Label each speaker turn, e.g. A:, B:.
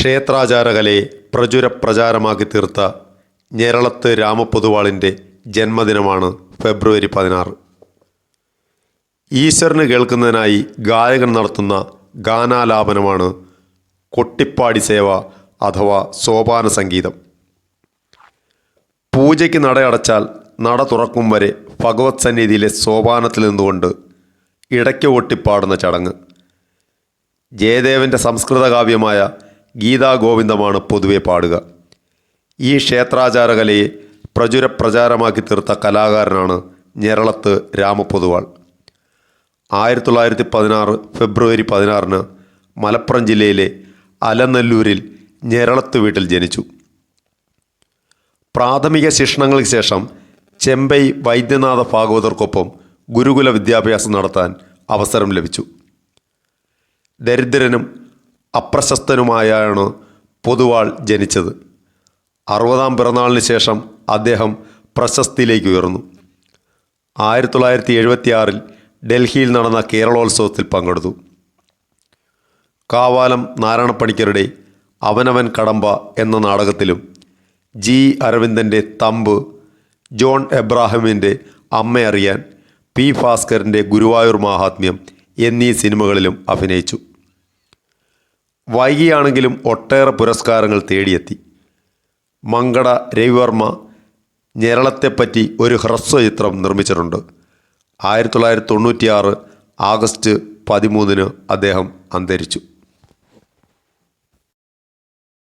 A: ക്ഷേത്രാചാരകലയെ പ്രചുര പ്രചാരമാക്കി തീർത്ത ഞെരളത്ത് രാമപൊതുവാളിന്റെ ജന്മദിനമാണ് ഫെബ്രുവരി പതിനാറ്. ഈശ്വരന് കേൾക്കുന്നതിനായി ഗായകൻ നടത്തുന്ന ഗാനാലാപനമാണ് കൊട്ടിപ്പാടി സേവ അഥവാ സോപാന സംഗീതം. പൂജയ്ക്ക് നടയടച്ചാൽ നട തുറക്കും വരെ ഭഗവത് സന്നിധിയിലെ സോപാനത്തിൽ നിന്നുകൊണ്ട് ഇടയ്ക്ക് ഒട്ടിപ്പാടുന്ന ചടങ്ങ്. ജയദേവന്റെ സംസ്കൃത കാവ്യമായ ഗീതാഗോവിന്ദമാണ് പൊതുവെ പാടുക. ഈ ക്ഷേത്രാചാരകലയെ പ്രചുര പ്രചാരമാക്കി തീർത്ത കലാകാരനാണ് ഞെരളത്ത് രാമപൊതുവാൾ. ആയിരത്തി തൊള്ളായിരത്തി പതിനാറ് ഫെബ്രുവരി പതിനാറിന് മലപ്പുറം ജില്ലയിലെ അലനല്ലൂരിൽ ഞെരളത്ത് വീട്ടിൽ ജനിച്ചു. പ്രാഥമിക ശിക്ഷണങ്ങൾക്ക് ശേഷം ചെമ്പൈ വൈദ്യനാഥ ഭാഗവതർക്കൊപ്പം ഗുരുകുല വിദ്യാഭ്യാസം നടത്താൻ അവസരം ലഭിച്ചു. ദരിദ്രനും അപ്രശസ്തനുമായാണ് പൊതുവാൾ ജനിച്ചത്. അറുപതാം പിറന്നാളിന് ശേഷം അദ്ദേഹം പ്രശസ്തിയിലേക്ക് ഉയർന്നു. ആയിരത്തി തൊള്ളായിരത്തി എഴുപത്തിയാറിൽ ഡൽഹിയിൽ നടന്ന കേരളോത്സവത്തിൽ പങ്കെടുത്തു. കാവാലം നാരായണപ്പണിക്കരുടെ അവനവൻ കടമ്പ എന്ന നാടകത്തിലും ജി അരവിന്ദന്റെ തമ്പ് ജോൺ എബ്രാഹിമിന്റെ അമ്മയറിയാൻ പി ഭാസ്കറിന്റെ ഗുരുവായൂർ മഹാത്മ്യം എന്നീ സിനിമകളിലും അഭിനയിച്ചു. വൈകിയാണെങ്കിലും ഒട്ടേറെ പുരസ്കാരങ്ങൾ തേടിയെത്തി. മങ്കട രവിവർമ്മ ഞെരളത്തെപ്പറ്റി ഒരു ഹ്രസ്വ ചിത്രം നിർമ്മിച്ചിട്ടുണ്ട്. ആയിരത്തി തൊള്ളായിരത്തി തൊണ്ണൂറ്റിയാറ് ആഗസ്റ്റ് പതിമൂന്നിന് അദ്ദേഹം അന്തരിച്ചു.